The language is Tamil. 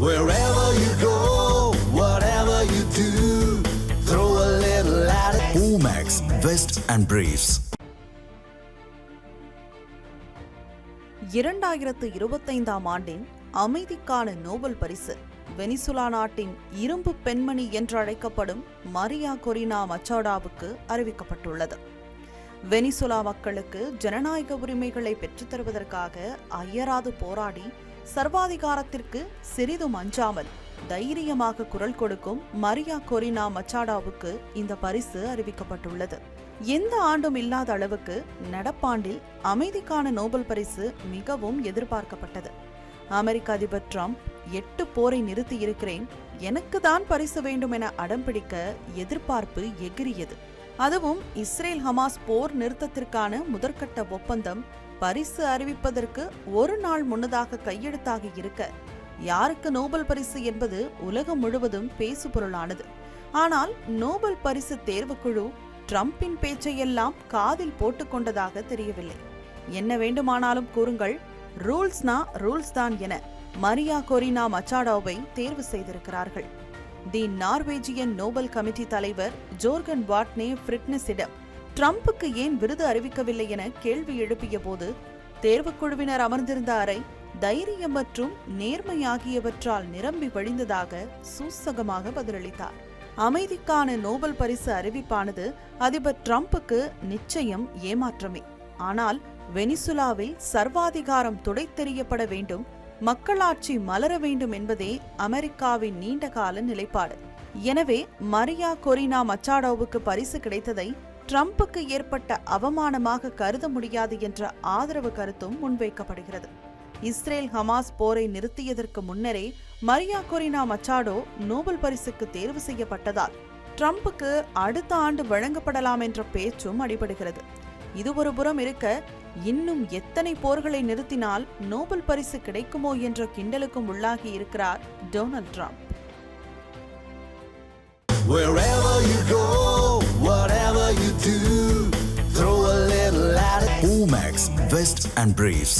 Wherever you go, whatever you do, throw a little at it. Omax, Vest and Briefs. இரண்டாயிரத்து இருபத்தைந்தாம் ஆண்டின் அமைதிக்கான நோபல் பரிசு வெனிசுலா நாட்டின் இரும்பு பெண்மணி என்று அழைக்கப்படும் மரியா கொரினா மச்சாடாவுக்கு அறிவிக்கப்பட்டுள்ளது வெனிசுலா மக்களுக்கு ஜனநாயக உரிமைகளை பெற்றுத் தருவதற்காக அயராது போராடி சர்வாதிகாரத்திற்கு சிறிதும் அஞ்சாமல் தைரியமாக குரல் கொடுக்கும் மரியா கொரினா மச்சாடாவுக்கு இந்த பரிசு அறிவிக்கப்பட்டுள்ளது. எந்த ஆண்டும் இல்லாத அளவுக்கு நடப்பாண்டில் அமைதிக்கான நோபல் பரிசு மிகவும் எதிர்பார்க்கப்பட்டது. அமெரிக்க அதிபர் ட்ரம்ப் எட்டு போரை நிறுத்தி இருக்கிறேன் எனக்கு தான் பரிசு வேண்டும் என அடம்பிடிக்க எதிர்பார்ப்பு எகிரியது அதுவும் இஸ்ரேல் ஹமாஸ் போர் நிறுத்தத்திற்கான முதற்கட்ட ஒப்பந்தம் பரிசு அறிவிப்பதற்கு ஒரு நாள் முன்னதாக கையெழுத்தாகி இருக்க யாருக்கு நோபல் பரிசு என்பது உலகம் முழுவதும் பேசுபொருளானது. ஆனால் நோபல் பரிசு தேர்வுக்குழு ட்ரம்பின் பேச்சையெல்லாம் காதில் போட்டுக்கொண்டதாக தெரியவில்லை. என்ன வேண்டுமானாலும் கூறுங்கள் ரூல்ஸ்னா ரூல்ஸ் தான் என மரியா கொரினா மச்சாடோவை தேர்வு செய்திருக்கிறார்கள். தி நார்வேஜியன் நோபல் கமிட்டி தலைவர் ஜோர்கன் வாட்னே ஃபிட்னஸிடம் ட்ரம்புக்கு ஏன் விருது அறிவிக்கவில்லை என கேள்வி எழுப்பிய போது தேர்வுக்குழுவினர் அமர்ந்திருந்த அறை தைரியம் மற்றும் நேர்மையாகியவற்றால் நிரம்பி வழிந்ததாக சூசகமாக பதிலளித்தார். அமைதிக்கான நோபல் பரிசு அறிவிப்பானது அதிபர் டிரம்ப்புக்கு நிச்சயம் ஏமாற்றமே. ஆனால் வெனிசுலாவில் சர்வாதிகாரம் துடைத்தெறியப்பட வேண்டும் மக்களாட்சி மலர வேண்டும் என்பதே அமெரிக்காவின் நீண்டகால நிலைப்பாடு. எனவே மரியா கொரினா மச்சாடோவுக்கு பரிசு கிடைத்ததை ட்ரம்புக்கு ஏற்பட்ட அவமானமாக கருத முடியாது என்ற ஆதரவு கருத்தும் முன்வைக்கப்படுகிறது. இஸ்ரேல் ஹமாஸ் போரை நிறுத்தியதற்கு முன்னரே மரியா கொரினா மச்சாடோ நோபல் பரிசுக்கு தேர்வு செய்யப்பட்டதால் ட்ரம்ப்புக்கு அடுத்த ஆண்டு வழங்கப்படலாம் என்ற பேச்சும் அடிபடுகிறது. இது ஒரு புறம் இருக்க இன்னும் எத்தனை போர்களை நிறுத்தினால் நோபல் பரிசு கிடைக்குமோ என்ற கிண்டலுக்கும் உள்ளாகி இருக்கிறார் Donald Trump. Omax, Vest and Briefs.